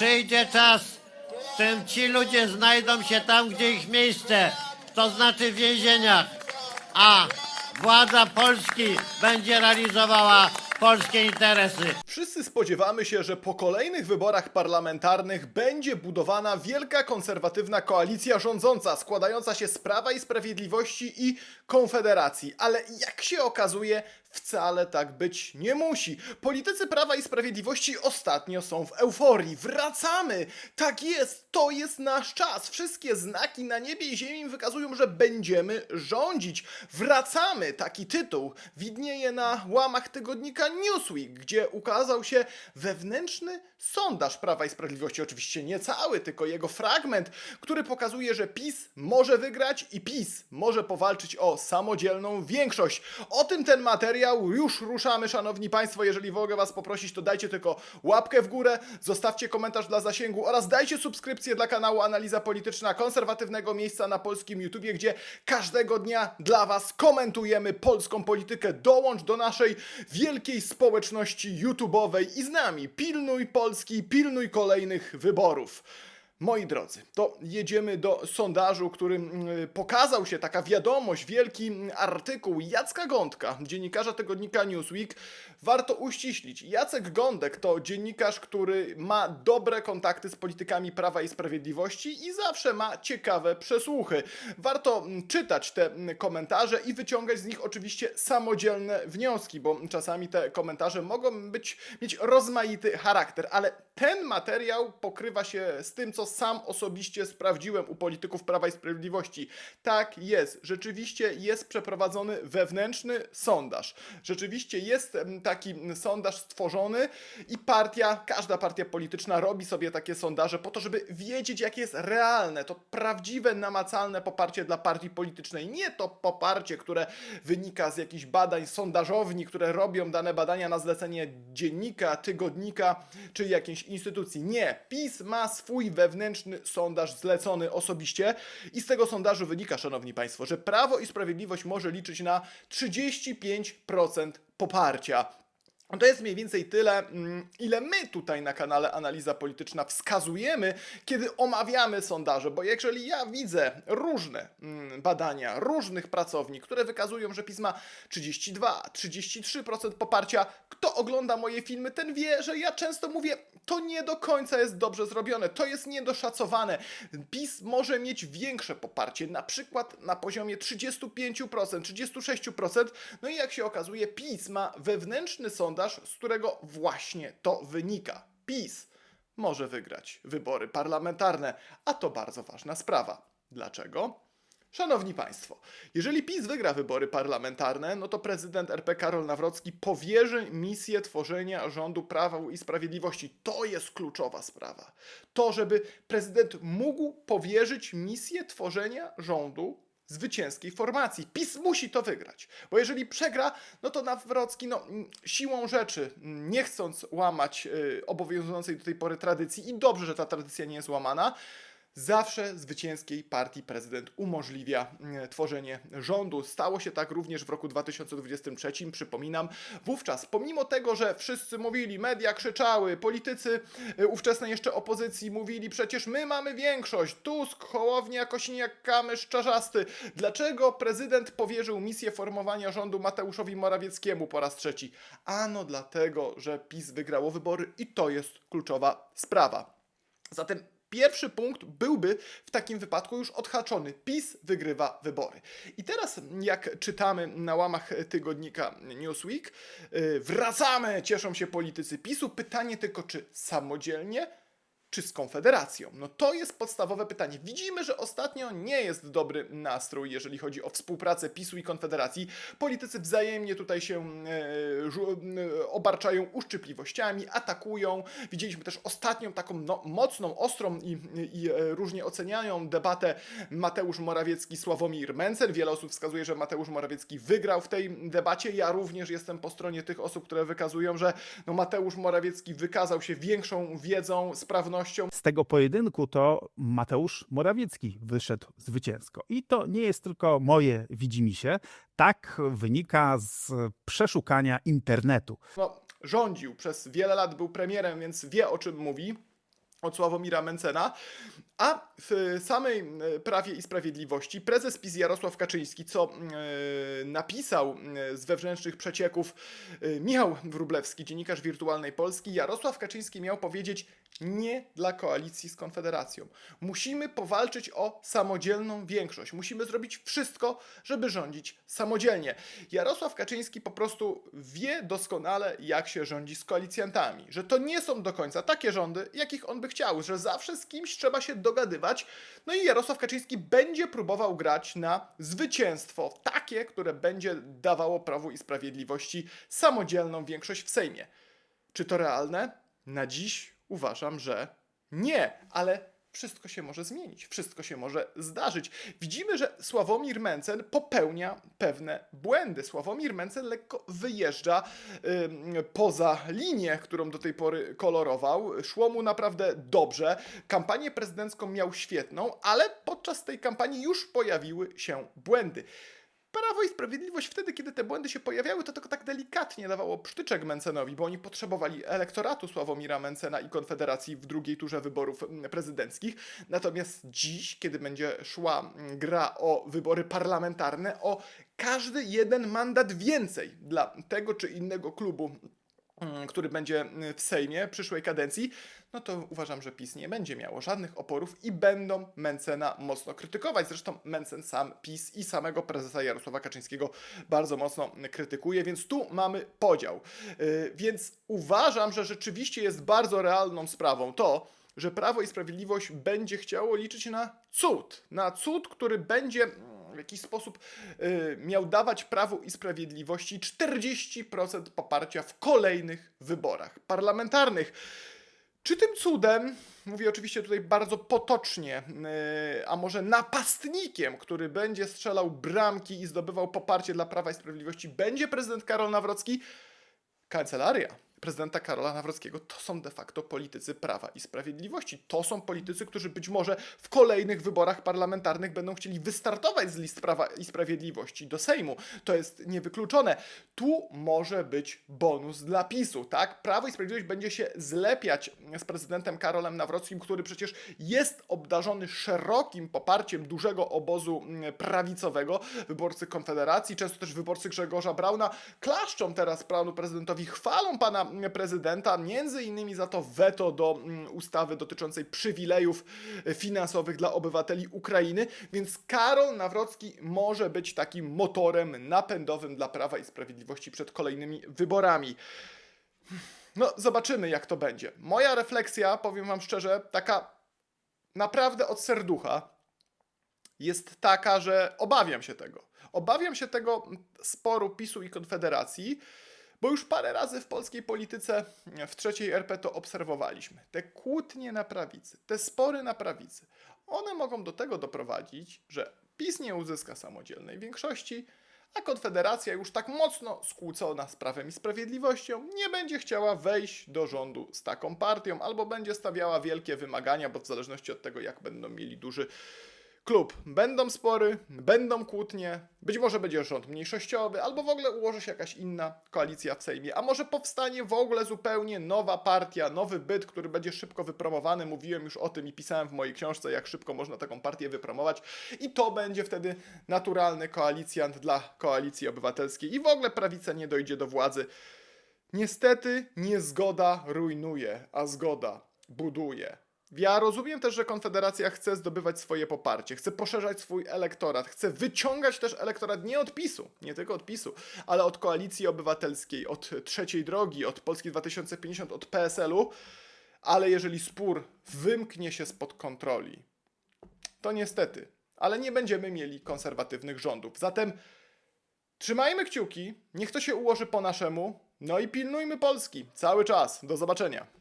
Przyjdzie czas, w którym ci ludzie znajdą się tam, gdzie ich miejsce, to znaczy w więzieniach, a władza Polski będzie realizowała polskie interesy. Wszyscy spodziewamy się, że po kolejnych wyborach parlamentarnych będzie budowana wielka konserwatywna koalicja rządząca, składająca się z Prawa i Sprawiedliwości i Konfederacji. Ale jak się okazuje, wcale tak być nie musi. Politycy Prawa i Sprawiedliwości ostatnio są w euforii. Wracamy! Tak jest, to jest nasz czas. Wszystkie znaki na niebie i ziemi wykazują, że będziemy rządzić. Wracamy! Taki tytuł widnieje na łamach tygodnika Newsweek, gdzie ukazał się wewnętrzny sondaż Prawa i Sprawiedliwości. Oczywiście nie cały, tylko jego fragment, który pokazuje, że PiS może wygrać i PiS może powalczyć o samodzielną większość. O tym ten materiał. Już ruszamy, szanowni państwo. Jeżeli mogę was poprosić, to dajcie tylko łapkę w górę, zostawcie komentarz dla zasięgu oraz dajcie subskrypcję dla kanału Analiza Polityczna konserwatywnego miejsca na polskim YouTubie, gdzie każdego dnia dla was komentujemy polską politykę. Dołącz do naszej wielkiej społeczności YouTube'owej i z nami pilnuj Polski, pilnuj kolejnych wyborów. Moi drodzy, to jedziemy do sondażu, którym mm, pokazał się taka wiadomość, wielki mm, artykuł Jacka Gądka, dziennikarza tygodnika Newsweek. Warto uściślić, Jacek Gądek to dziennikarz, który ma dobre kontakty z politykami Prawa i Sprawiedliwości i zawsze ma ciekawe przesłuchy. Warto mm, czytać te komentarze i wyciągać z nich oczywiście samodzielne wnioski, bo czasami te komentarze mogą być, mieć rozmaity charakter, ale ten materiał pokrywa się z tym, co sam osobiście sprawdziłem u polityków Prawa i Sprawiedliwości. Tak jest, rzeczywiście jest przeprowadzony wewnętrzny sondaż. Rzeczywiście jest taki sondaż stworzony i partia, każda partia polityczna robi sobie takie sondaże po to, żeby wiedzieć, jakie jest realne, to prawdziwe, namacalne poparcie dla partii politycznej. Nie to poparcie, które wynika z jakichś badań sondażowni, które robią dane badania na zlecenie dziennika, tygodnika czy jakiejś instytucji. Nie. PiS ma swój wewnętrzny sondaż zlecony osobiście i z tego sondażu wynika, szanowni państwo, że Prawo i Sprawiedliwość może liczyć na 35% poparcia. To jest mniej więcej tyle, mm, ile my tutaj na kanale Analiza Polityczna wskazujemy, kiedy omawiamy sondaże, bo jeżeli ja widzę różne mm, badania różnych pracowni, które wykazują, że PiS ma 32-33% poparcia, kto ogląda moje filmy, ten wie, że ja często mówię, to nie do końca jest dobrze zrobione, to jest niedoszacowane. PiS może mieć większe poparcie, na przykład na poziomie 35%, 36%, no i jak się okazuje, PiS ma wewnętrzny sondaż, z którego właśnie to wynika. PiS może wygrać wybory parlamentarne, a to bardzo ważna sprawa. Dlaczego? Szanowni Państwo, jeżeli PiS wygra wybory parlamentarne, no to prezydent RP Karol Nawrocki powierzy misję tworzenia rządu Prawa i Sprawiedliwości. To jest kluczowa sprawa. To, żeby prezydent mógł powierzyć misję tworzenia rządu zwycięskiej formacji. PiS musi to wygrać, bo jeżeli przegra, no to Nawrocki no, mm, siłą rzeczy, mm, nie chcąc łamać y, obowiązującej do tej pory tradycji i dobrze, że ta tradycja nie jest łamana, Zawsze zwycięskiej partii prezydent umożliwia mm, tworzenie rządu. Stało się tak również w roku 2023, przypominam. Wówczas, pomimo tego, że wszyscy mówili, media krzyczały, politycy y, ówczesnej jeszcze opozycji mówili, przecież my mamy większość, Tusk, Hołownia, Kosiniak, Kamysz, Czarzasty. Dlaczego prezydent powierzył misję formowania rządu Mateuszowi Morawieckiemu po raz trzeci? Ano dlatego, że PiS wygrało wybory i to jest kluczowa sprawa. Zatem Pierwszy punkt byłby w takim wypadku już odhaczony. PiS wygrywa wybory. I teraz, jak czytamy na łamach tygodnika Newsweek, yy, wracamy, cieszą się politycy PiSu. Pytanie tylko, czy samodzielnie, czy z Konfederacją? No to jest podstawowe pytanie. Widzimy, że ostatnio nie jest dobry nastrój, jeżeli chodzi o współpracę PiSu i Konfederacji. Politycy wzajemnie tutaj się e, żu- e, obarczają uszczypliwościami, atakują. Widzieliśmy też ostatnią taką no, mocną, ostrą i, i e, różnie oceniają debatę Mateusz Morawiecki, Sławomir Mencen. Wiele osób wskazuje, że Mateusz Morawiecki wygrał w tej debacie. Ja również jestem po stronie tych osób, które wykazują, że no, Mateusz Morawiecki wykazał się większą wiedzą, sprawnością Z tego pojedynku to Mateusz Morawiecki wyszedł zwycięsko. I to nie jest tylko moje widzimisię. Tak wynika z przeszukania internetu. no, rządził przez wiele lat, był premierem, więc wie o czym mówi. Od Sławomira Mencena, a w samej e, Prawie i Sprawiedliwości prezes PiS Jarosław Kaczyński, co e, napisał e, z wewnętrznych przecieków Michał Wróblewski, dziennikarz Wirtualnej Polski, Jarosław Kaczyński miał powiedzieć nie dla koalicji z Konfederacją. Musimy powalczyć o samodzielną większość. Musimy zrobić wszystko, żeby rządzić samodzielnie. Jarosław Kaczyński po prostu wie doskonale, jak się rządzi z koalicjantami. Że to nie są do końca takie rządy, jakich on by chciał, że zawsze z kimś trzeba się dogadywać. No i Jarosław Kaczyński będzie próbował grać na zwycięstwo, takie, które będzie dawało Prawu i Sprawiedliwości samodzielną większość w Sejmie. Czy to realne? Na dziś uważam, że nie, ale wszystko się może zmienić, wszystko się może zdarzyć. Widzimy, że Sławomir Mencen popełnia pewne błędy. Sławomir Mencen lekko wyjeżdża poza linię, którą do tej pory kolorował. Szło mu naprawdę dobrze. Kampanię prezydencką miał świetną, ale podczas tej kampanii już pojawiły się błędy. Prawo i Sprawiedliwość wtedy, kiedy te błędy się pojawiały, to tylko tak delikatnie dawało psztyczek Mencenowi, bo oni potrzebowali elektoratu Sławomira Mencena i Konfederacji w drugiej turze wyborów mm, prezydenckich. Natomiast dziś, kiedy będzie szła mm, gra o wybory parlamentarne, o każdy jeden mandat więcej dla tego czy innego klubu który będzie mm, w Sejmie przyszłej kadencji, no to uważam, że PiS nie będzie miało żadnych oporów i będą Mencena mocno krytykować. Zresztą Mencen sam PiS i samego prezesa Jarosława Kaczyńskiego bardzo mocno krytykuje, więc tu mamy podział. Yy, Więc uważam, że rzeczywiście jest bardzo realną sprawą to, że Prawo i Sprawiedliwość będzie chciało liczyć na cud. Na cud, który będzie mm, w jakiś sposób y, miał dawać Prawu i Sprawiedliwości 40% poparcia w kolejnych wyborach parlamentarnych. Czy tym cudem, mówię oczywiście tutaj bardzo potocznie, yy, a może napastnikiem, który będzie strzelał bramki i zdobywał poparcie dla Prawa i Sprawiedliwości, będzie prezydent Karol Nawrocki? Kancelaria prezydenta Karola Nawrockiego to są de facto politycy Prawa i Sprawiedliwości. To są politycy, którzy być może w kolejnych wyborach parlamentarnych będą chcieli wystartować z list Prawa i Sprawiedliwości do Sejmu. To jest niewykluczone. Tu może być bonus dla PiSu, tak? Prawo i Sprawiedliwość będzie się zlepiać z prezydentem Karolem Nawrockim, który przecież jest obdarzony szerokim poparciem dużego obozu mm, prawicowego. Wyborcy Konfederacji, często też wyborcy Grzegorza Brauna klaszczą teraz panu prezydentowi, chwalą pana prezydenta, między innymi za to weto do mm, ustawy dotyczącej przywilejów finansowych dla obywateli Ukrainy, więc Karol Nawrocki może być takim motorem napędowym dla Prawa i Sprawiedliwości przed kolejnymi wyborami. No, zobaczymy, jak to będzie. Moja refleksja, powiem Wam szczerze, taka naprawdę od serducha, jest taka, że obawiam się tego. Obawiam się tego sporu PiSu i Konfederacji, bo już parę razy w polskiej polityce w trzeciej RP to obserwowaliśmy. Te kłótnie na prawicy, te spory na prawicy, one mogą do tego doprowadzić, że PiS nie uzyska samodzielnej większości, a Konfederacja już tak mocno skłócona z Prawem i Sprawiedliwością nie będzie chciała wejść do rządu z taką partią, albo będzie stawiała wielkie wymagania, bo w zależności od tego, jak będą mieli duży klub, będą spory, będą kłótnie, być może będzie rząd mniejszościowy, albo w ogóle ułoży się jakaś inna koalicja w Sejmie, a może powstanie w ogóle zupełnie nowa partia, nowy byt, który będzie szybko wypromowany. Mówiłem już o tym i pisałem w mojej książce, jak szybko można taką partię wypromować, i to będzie wtedy naturalny koalicjant dla koalicji obywatelskiej, i w ogóle prawica nie dojdzie do władzy. Niestety niezgoda rujnuje, a zgoda buduje. Ja rozumiem też, że Konfederacja chce zdobywać swoje poparcie, chce poszerzać swój elektorat, chce wyciągać też elektorat nie od PiSu, nie tylko od PiSu, ale od Koalicji Obywatelskiej, od Trzeciej Drogi, od Polski 2050, od PSL-u, ale jeżeli spór wymknie się spod kontroli, to niestety, ale nie będziemy mieli konserwatywnych rządów. Zatem trzymajmy kciuki, niech to się ułoży po naszemu, no i pilnujmy Polski cały czas. Do zobaczenia.